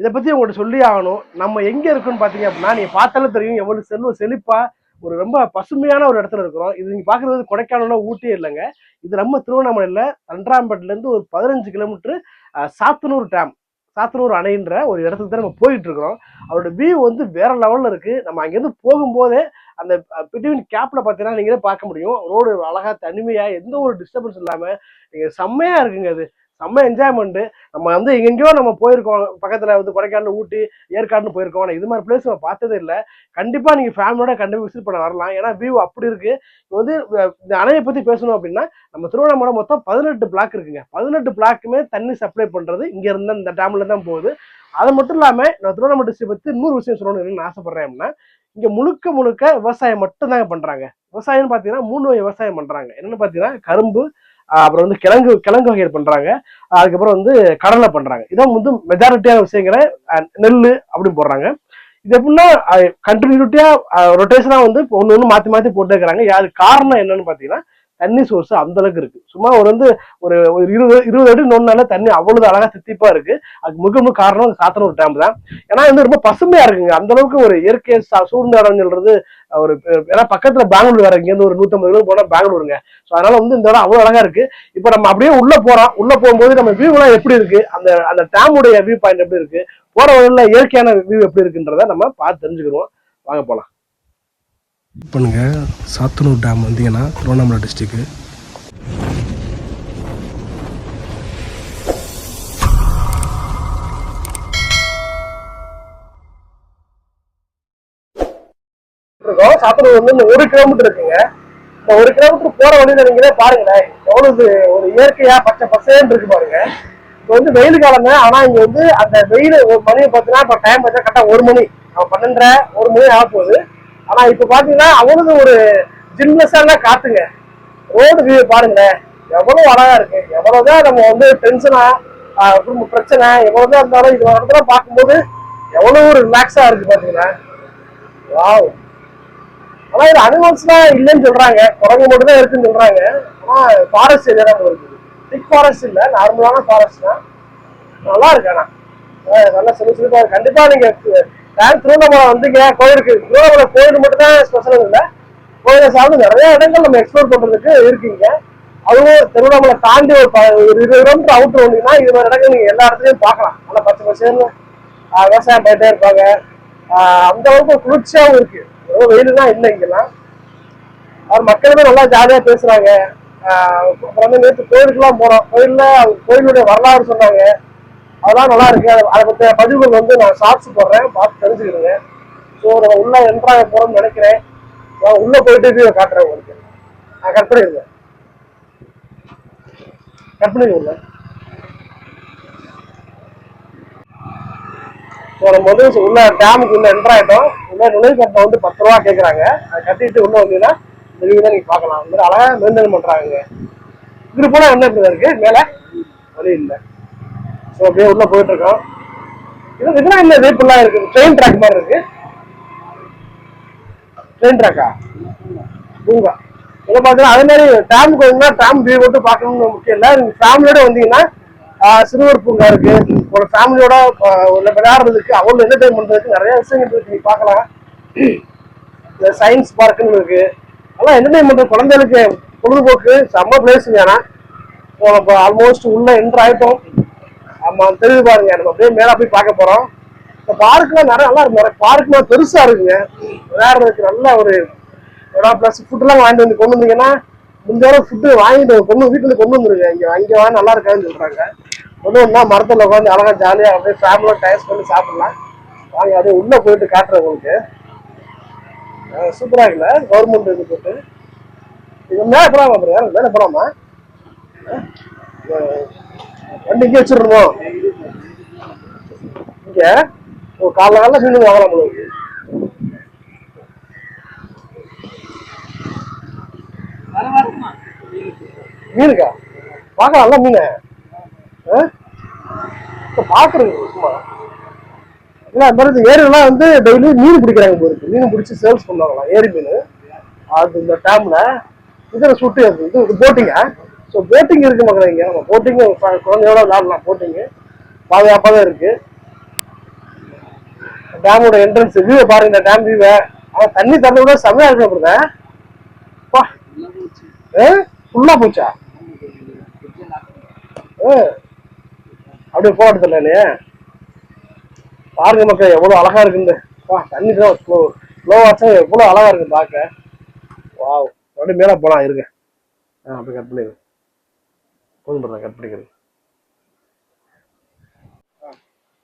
இதை பத்தி உங்கள்கிட்ட சொல்லி ஆகணும். நம்ம எங்க இருக்குன்னு பாத்தீங்க அப்படின்னா நீ பார்த்தாலே தெரியும் எவ்வளவு செல்வ செழிப்பா ஒரு ரொம்ப பசுமையான ஒரு இடத்துல இருக்கிறோம். இது நீங்க பாக்குறது வந்து கொடைக்கானல ஊட்டி இல்லைங்க. இது நம்ம திருவண்ணாமலையில தண்டராம்பேட்டில இருந்து ஒரு பதினஞ்சு கிலோமீட்டர் சாத்தனூர் டேம் சாத்தனூர் அணைன்ற ஒரு இடத்துக்கு தான் நம்ம போயிட்டு இருக்கிறோம். அவரோட வியூ வந்து வேற லெவல்ல இருக்கு. நம்ம அங்கேருந்து போகும்போதே அந்த பிட்வீன் கேப்ல பார்த்தீங்கன்னா நீங்களே பார்க்க முடியும். ரோடு அழகா தனிமையா எந்த ஒரு டிஸ்டர்பன்ஸ் இல்லாம நீங்க செம்மையா இருக்குங்க அது. செம்ம என்ஜாய்மெண்ட் நம்ம வந்து எங்கெங்கயோ நம்ம போயிருக்கோம். பக்கத்துல வந்து கொடைக்கானல் ஊட்டி ஏற்காடுன்னு போயிருக்கோம். ஆனால் இது மாதிரி பிளேஸ் நம்ம பார்த்ததே இல்லை. கண்டிப்பா நீங்க ஃபேமிலியோட கண்டிப்பா விசிட் பண்ண வரலாம். ஏன்னா வியூ அப்படி இருக்கு. இப்போ வந்து இந்த அணையை பத்தி பேசணும் அப்படின்னா நம்ம திருவண்ணாமலை மொத்தம் பதினெட்டு பிளாக் இருக்குங்க. பதினெட்டு பிளாக்குமே தண்ணி சப்ளை பண்றது இங்க இருந்து இந்த டேம்ல தான் போகுது. அது மட்டும் இல்லாம நான் திருவண்ணாமலை டிஸ்ட்ரிக் பத்தி இன்னொரு விஷயம் சொல்லணும்னு நான் ஆசைப்படுறேன் அப்படின்னா இங்க முழுக்க முழுக்க விவசாயம் மட்டும் தாங்க பண்றாங்க. விவசாயம்னு பாத்தீங்கன்னா மூணு வகை விவசாயம் பண்றாங்க. என்னன்னு பாத்தீங்கன்னா கரும்பு அப்புறம் வந்து கிழங்கு கிழங்கு வகைகள் பண்றாங்க. அதுக்கப்புறம் வந்து கடலை பண்றாங்க. இதான் வந்து மெஜாரிட்டியான விஷயங்களை நெல் அப்படின்னு போடுறாங்க. இது எப்படின்னா கண்டினியூட்டியா ரொட்டேஷனா வந்து ஒன்று ஒன்று மாத்தி மாத்தி போட்டு இருக்கிறாங்க யாரு காரணம் என்னன்னு பாத்தீங்கன்னா தண்ணி சோர்ஸ் அந்த அளவுக்கு இருக்கு. சும்மா ஒரு வந்து ஒரு ஒரு இருபது இருபது அடி நோண்டால தண்ணி அவ்வளவு அழகா சித்திப்பா இருக்கு. அதுக்கு மிக முக்கிய காரணம் சாத்தன சாத்தனூர் டேம் தான். ஏன்னா வந்து ரொம்ப பசுமையா இருக்குங்க. அந்த அளவுக்கு ஒரு இயற்கை சூழ்ந்த இடம் சொல்றது ஒரு ஏன்னா பக்கத்துல பெங்களூர் வேற இங்க இருந்து ஒரு நூத்தம்பது கிலோ போனா பெங்களூருங்க. ஸோ அதனால வந்து இந்த இடம் அவ்வளவு அழகா இருக்கு. இப்போ நம்ம அப்படியே உள்ள போறோம். உள்ள போகும்போது நம்ம வியூ எல்லாம் எப்படி இருக்கு? அந்த அந்த டேமுடைய வியூ பாயிண்ட் எப்படி இருக்கு? போற வழியில இயற்கையான வியூ எப்படி இருக்குன்றத நம்ம பார்த்து தெரிஞ்சுக்கிறோம் வாங்க போலாம். பண்ணுங்க. சாத்தனூர் டேம் வந்தீங்கன்னா திருவண்ணாமலை டிஸ்ட்ரிக்கு இருக்கோம். சாத்தனூர் வந்து ஒரு கிலோமீட்டர் இருக்குங்க. இப்போ ஒரு கிலோமீட்டர் போற வழியில நீங்களே பாருங்களேன். எவ்வளவு ஒரு இயற்கையா பச்சை பசேன்னு இருக்கு பாருங்க. இப்போ வந்து வெயில் காலங்க. ஆனா இங்க வந்து அந்த வெயில் ஒரு மணி பார்த்தீங்கன்னா இப்போ டைம் பார்த்தா கரெக்டா ஒரு மணி. பன்னெண்டரை ஒரு மணி ஆக போகுது ஆனா இப்போ பாத்தீங்கன்னா அவனுக்கு ஒரு ஜில்னஸான காத்துங்க. ரோடு வியூ பாருங்களேன். எவ்வளவு அழகா இருக்கு. எவ்வளவுதான் நம்ம வந்து டென்ஷனா குடும்ப பிரச்சனை எவ்வளவுதான் இருந்தாலும் இது ஒரு இடத்துல பார்க்கும்போது எவ்வளவு ஒரு ரிலாக்ஸா இருக்கு பாத்தீங்கன்னா வாவ் ஆனா இது அனிமல்ஸ்லாம் இல்லைன்னு சொல்றாங்க. குரங்கு மட்டும் தான் இருக்குன்னு சொல்றாங்க. ஆனா ஃபாரஸ்ட் ஏரியா தான் இருக்குது திக் ஃபாரஸ்ட் இல்ல. நார்மலான ஃபாரஸ்ட் தான். நல்லா இருக்கு ஆனா. நல்லா சிறு சிறுப்பா கண்டிப்பா நீங்க டேம் திருவண்ணாமலை வந்தீங்க? கோயிலுக்கு திருவண்ணாமலை கோயில் மட்டும் தான் ஸ்பெஷல் இல்லை. கோயிலை சார்ந்து நிறைய இடங்கள் நம்ம எக்ஸ்ப்ளோர் பண்றதுக்கு இருக்கீங்க. அதுவும் திருவண்ணாமலை தாண்டி ஒரு இருபது கிலோமீட்டர் அவுட்டர் வந்தீங்கன்னா இது மாதிரி இடங்கள் நீங்க எல்லா இடத்துலையும் பார்க்கலாம். நல்லா பச்சை பச்சைன்னு விவசாயம் பண்ணிட்டே இருப்பாங்க. அந்த அளவுக்கு குளிர்ச்சியாகவும் இருக்கு. ரொம்ப வெயிலுலாம் இல்லை இங்கெல்லாம். அவர் மக்களுமே நல்லா ஜாலியா பேசுறாங்க. அப்புறம் வந்து நேற்று கோயிலுக்குலாம் போனோம். கோயில்ல கோயிலுடைய வரலாறு சொன்னாங்க. அதெல்லாம் நல்லா இருக்கு. அதை பற்றிய பதிவுகள் வந்து நான் ஷார்ட்ஸ் போடுறேன். பார்த்து தெரிஞ்சுக்கிடுங்க. ஸோ நம்ம உள்ள என்ட்ராக போறோம்னு நினைக்கிறேன். நான் உள்ள போயிட்டு வீடியோ காட்டுறேன் உங்களுக்கு. நான் கட் பண்ணிடுங்க. கட் பண்ணிடுங்க ஸோ நம்ம வந்து உள்ள டேமுக்கு உள்ள என்ட்ராயிட்டோம் உள்ள நுழைவு கட்டணம் வந்து பத்து ரூபா கேட்குறாங்க அதை கட்டிட்டு உள்ள வந்தீங்கன்னா இந்த வியூ தான் நீங்க பார்க்கலாம். இந்த அழகாக அழகா மெயின்டைன் பண்றாங்க. இது போனா என்ன இப்படி இருக்கு மேல வழி இல்லை. ஸோ அப்படியே உள்ள போயிட்டு இருக்கோம் இது இதெல்லாம் இல்லை இது? இப்படிலாம் இருக்கு. ட்ரெயின் ட்ராக் மாதிரி இருக்கு. ட்ரெயின் ட்ராக்கா பூங்கா. இதை பார்த்தீங்கன்னா அதே மாதிரி டேமுக்கு வந்தீங்கன்னா டேம் வியூ மட்டும் பார்க்கணும்னு முக்கியம் இல்லை. நீங்கள் ஃபேமிலியோட வந்தீங்கன்னா சிறுவர் பூங்கா இருக்கு. ஒரு ஃபேமிலியோட உள்ள விளையாடுறதுக்கு அவ்வளோ என்டர்டைன் பண்றதுக்கு நிறைய விஷயங்கள் இருக்கு. நீங்கள் பார்க்கலாம். இந்த சயின்ஸ் பார்க்குன்னு இருக்கு. அதெல்லாம் என்டர்டைன் பண்ற குழந்தைகளுக்கு பொழுதுபோக்கு. செம்ம பிளேஸ் ஏன்னா இப்போ ஆல்மோஸ்ட் உள்ள என்ட்ரு ஆகிட்டோம் ஆமா தெரியுது பாருங்க நம்ம அப்படியே மேல போய் பார்க்க போறோம். இந்த பார்க்லாம் நிறைய நல்லா இருக்கும். நிறைய பார்க்லாம் பெருசா இருக்குங்க. விளையாடுறதுக்கு நல்ல ஒரு இடம் ப்ளஸ் ஃபுட்லாம் வாங்கிட்டு வந்து கொண்டு வந்தீங்கன்னா முந்தைய ஃபுட்டு வாங்கிட்டு கொண்டு வீட்டுல கொண்டு வந்துருங்க. இங்க அங்கே வாங்க நல்லா இருக்காதுன்னு சொல்றாங்க. கொண்டு வந்தா மரத்தில் உட்காந்து அழகா ஜாலியாக அப்படியே ஃபேமிலியாக டைம் பண்ணி சாப்பிடலாம். வாங்க அப்படியே உள்ளே போயிட்டு காட்டுறேன் உங்களுக்கு. சூப்பராக இல்லை கவர்மெண்ட் இது போட்டு. இது மேலே போகலாமா பிரதர் மேலே போலாமா வண்டி இங்கே வச்சிடணுமோ? இங்க? ஒரு காலைல காலைல மீன் வாங்கலாம் உங்களுக்கு மீனுக்கா? பார்க்கலாம்ல மீன். பாக்குறது சும்மா இல்லை அந்த மாதிரி ஏரிலாம் வந்து டெய்லி மீன் பிடிக்கிறாங்க போயிருக்கு மீன் பிடிச்சி சேல்ஸ் பண்ணுவாங்களாம் ஏரி மீன். அது இந்த டேம்ல இதில் சுட்டு அது இது போட்டிங்க ஸோ போட்டிங் இருக்கு மக்கள் இங்கே. நம்ம போட்டிங்கும் குழந்தையோட விளாடலாம் போட்டிங்கு பாதுகாப்பாக தான் இருக்கு டேமோட என்ட்ரன்ஸ் வியூவை பாருங்க. இந்த டேம் வியூவை ஆனால் தண்ணி திறந்து கூட செம்மையா இருக்கு அப்படிங்க பா. ஃபுல்லாக போச்சா? ஆ. அப்படியே போட்டு தெரியல பாருங்க மக்கள் எவ்வளோ அழகா இருக்குது வா தண்ணி தான் ஸ்லோ ஸ்லோ வாட்சா அழகா இருக்கு பார்க்க வாவ். அப்படியே மேலே போகலாம் இருங்க. ஆ அப்படியே கட் பண்ணிடு போதும் பிரதா கட் பண்ணிக்கிறது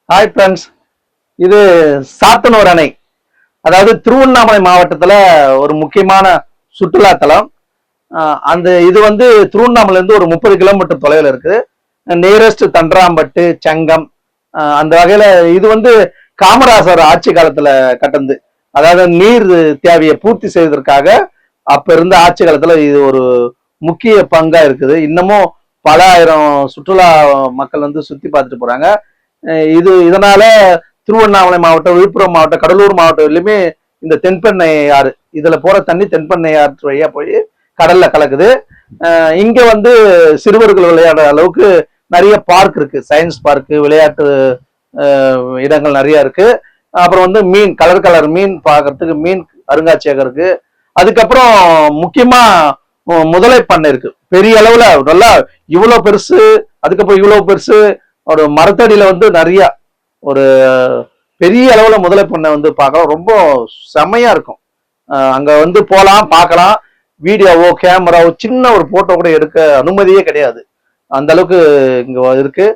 ஹாய் ஃப்ரெண்ட்ஸ் இது சாத்தனூர் அணை. அதாவது திருவண்ணாமலை மாவட்டத்துல ஒரு முக்கியமான சுற்றுலா தலம். அந்த இது வந்து திருவண்ணாமலை இருந்து ஒரு முப்பது கிலோமீட்டர் தொலைவில் இருக்குது. நியரஸ்ட் தண்டராம்பட்டு சங்கம் அந்த வகையில இது வந்து காமராசர் ஆட்சி காலத்துல கட்டந்து அதாவது நீர் தேவையை பூர்த்தி செய்வதற்காக அப்ப இருந்த ஆட்சி காலத்துல இது ஒரு முக்கிய பங்கா இருக்குது. இன்னமும் பல ஆயிரம் சுற்றுலா மக்கள் வந்து சுத்தி பார்த்துட்டு போறாங்க. இது இதனால திருவண்ணாமலை மாவட்டம் விழுப்புரம் மாவட்டம் கடலூர் மாவட்டம் இந்த தென்பெண்ணை ஆறு இதுல போற தண்ணி தென்பெண்ணை ஆற்று வழியா போய் கடல்ல கலக்குது. இங்கே இங்க வந்து சிறுவர்கள் விளையாடுற அளவுக்கு நிறைய பார்க் இருக்கு. சயின்ஸ் பார்க்கு விளையாட்டு இடங்கள் நிறைய இருக்கு. அப்புறம் வந்து மீன் கலர் கலர் மீன் பார்க்கறதுக்கு மீன் அருங்காட்சியகம் இருக்கு. அதுக்கப்புறம் முக்கியமா முதலை பண்ணை இருக்கு. பெரிய அளவுல நல்லா இவ்வளவு பெருசு அதுக்கப்புறம் இவ்வளவு பெருசு ஒரு மரத்தடியில வந்து நிறைய ஒரு பெரிய அளவுல முதலை பண்ணை வந்து பார்க்கலாம். ரொம்ப செமையா இருக்கும். அங்க வந்து போகலாம் பார்க்கலாம். வீடியோவோ கேமராவோ சின்ன ஒரு போட்டோ கூட எடுக்க அனுமதியே கிடையாது. அந்த அளவுக்கு இங்க இருக்கு.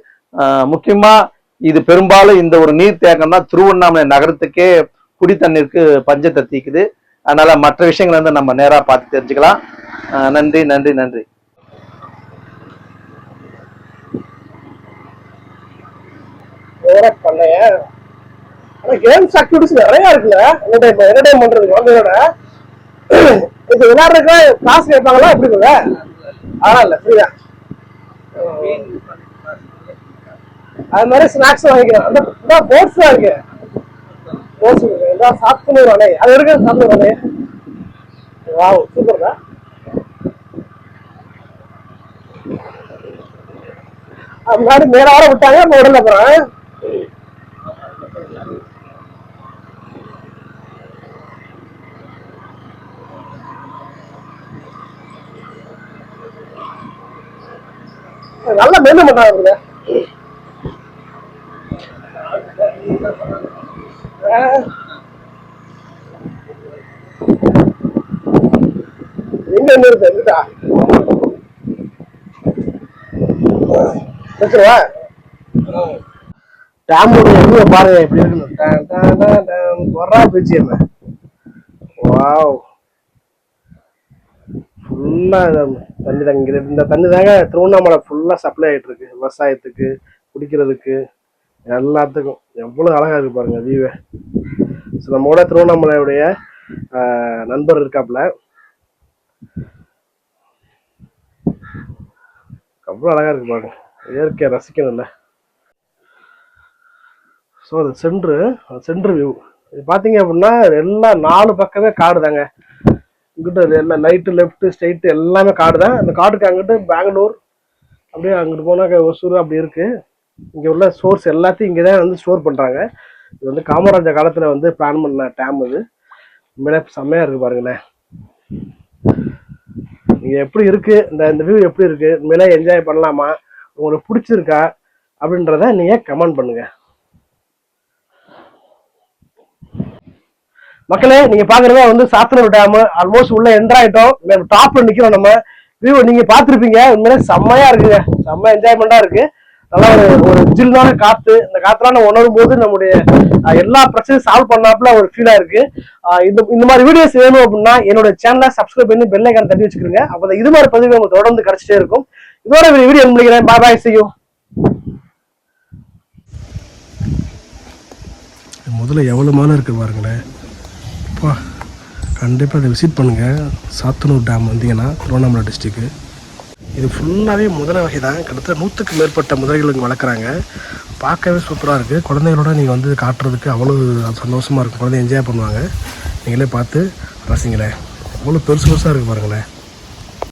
முக்கியமா இது பெரும்பாலும் இந்த ஒரு நீர் தேக்கம்னா திருவண்ணாமலை நகரத்துக்கே குடி தண்ணீருக்கு பஞ்சத்தை தீக்குது. அதனால மற்ற விஷயங்களை வந்து நம்ம நேராக பார்த்து தெரிஞ்சுக்கலாம். நன்றி நன்றி நன்றி. வேற பண்ணைய. கேம்ஸ் ஆக்டிவிட்டிஸ் நிறைய இருக்குல்ல? என்டர்டைன் என்டர்டைன் பண்றது குழந்தையோட இது விளையாடுறதுக்கு காசு கேட்பாங்களா? எப்படி இருக்குல்ல? ஆனா இல்ல ஃப்ரீயா அது மாதிரி ஸ்நாக்ஸ் வாங்கிக்கிறேன் அந்த போட்ஸ் தான் இருக்கு. போட்ஸ் இருக்கு. எல்லாம் சாப்பிட்டு அணை அது இருக்கு சாப்பிட்டு வாவ் சூப்பர் தான். முன்னாடி மேல வர விட்டாங்க நம்ம உடல போறேன். நல்லா மெயின்டைன் பண்றாங்க எங்க நிறுத்த இருக்கா வச்சிருவா டேமோட வியூ பாருங்க எப்படி இருக்குன்னு டான் டான் வர்றா பிஜிஎம் வாவ். ஃபுல்லா தண்ணி தாங்க இந்த தண்ணி தாங்க திருவண்ணாமலை ஃபுல்லா சப்ளை ஆயிட்டு இருக்கு. விவசாயத்துக்கு குடிக்கிறதுக்கு எல்லாத்துக்கும். எவ்வளவு அழகா இருக்கு பாருங்க வியூவே ஸோ நம்ம கூட திருவண்ணாமலையுடைய நண்பர் இருக்காப்புல. அவ்வளோ அழகா இருக்கு பாருங்க. இயற்கையை ரசிக்கணும்ல. ஸோ அது சென்ட்ரு சென்ட்ரு வியூ இது பார்த்தீங்க அப்படின்னா எல்லா நாலு பக்கமே காடு தாங்க இங்கிட்ட எல்லாம் லைட்டு லெஃப்ட்டு ஸ்ட்ரைட்டு எல்லாமே காடு தான் அந்த காடுக்கு அங்கிட்டு பெங்களூர் அப்படியே அங்கிட்டு போனாக்க ஒசூர் அப்படி இருக்குது இங்கே உள்ள சோர்ஸ் எல்லாத்தையும் இங்கே தான் வந்து ஸ்டோர் பண்ணுறாங்க இது வந்து காமராஜர் காலத்தில் வந்து பிளான் பண்ண டேம் இது. உண்மையிலே செம்மையாக இருக்குது பாருங்களேன் நீங்கள் எப்படி இருக்குது இந்த இந்த வியூ எப்படி இருக்குது உண்மையிலே என்ஜாய் பண்ணலாமா? உங்களுக்கு பிடிச்சிருக்கா அப்படின்றத நீங்கள் கமெண்ட் பண்ணுங்க. மக்களே நீங்க பாக்குறதா வந்து சாத்தனூர் டேம். ஆல்மோஸ்ட் உள்ள என்டர் ஆயிட்டோம். டாப்ல நிக்கிறோம் நம்ம. வியூ நீங்க பாத்திருப்பீங்க உண்மையிலே செம்மையா இருக்குங்க. செம்ம என்ஜாய்மெண்டா இருக்கு. நல்லா ஒரு ஒரு ஜில்லான காத்து. இந்த காத்துலாம் நம்ம உணரும் போது நம்முடைய எல்லா பிரச்சனையும் சால்வ் பண்ணாப்புல ஒரு ஃபீலா இருக்கு. இந்த இந்த மாதிரி வீடியோஸ் வேணும் அப்படின்னா என்னோட சேனலை சப்ஸ்கிரைப் பண்ணி பெல் ஐக்கான் தட்டி வச்சுக்கிறேங்க அப்போ இது மாதிரி பதிவு உங்களுக்கு தொடர்ந்து கிடைச்சிட்டே இருக்கும். இதோட வீடியோ முடிக்கிறேன். பாய் பாய் செய்யும் முதல்ல எவ்வளோ மாலை இருக்குது பாருங்களேன். அப்பா கண்டிப்பாக அதை விசிட் பண்ணுங்கள் சாத்தனூர் டேம் வந்தீங்கன்னா திருவண்ணாமலை டிஸ்ட்ரிக்கு இது ஃபுல்லாகவே முதலை வகை தான். கிட்டத்தட்ட நூற்றுக்கு மேற்பட்ட முதலைகள் இங்கே வளர்க்குறாங்க. பார்க்கவே சூப்பராக இருக்குது குழந்தைகளோட நீங்கள் வந்து காட்டுறதுக்கு அவ்வளோ சந்தோஷமாக இருக்கும். குழந்தை என்ஜாய் பண்ணுவாங்க. நீங்களே பார்த்து ரசிங்களேன். அவ்வளோ பெருசு பெருசாக இருக்குது பாருங்களேன்.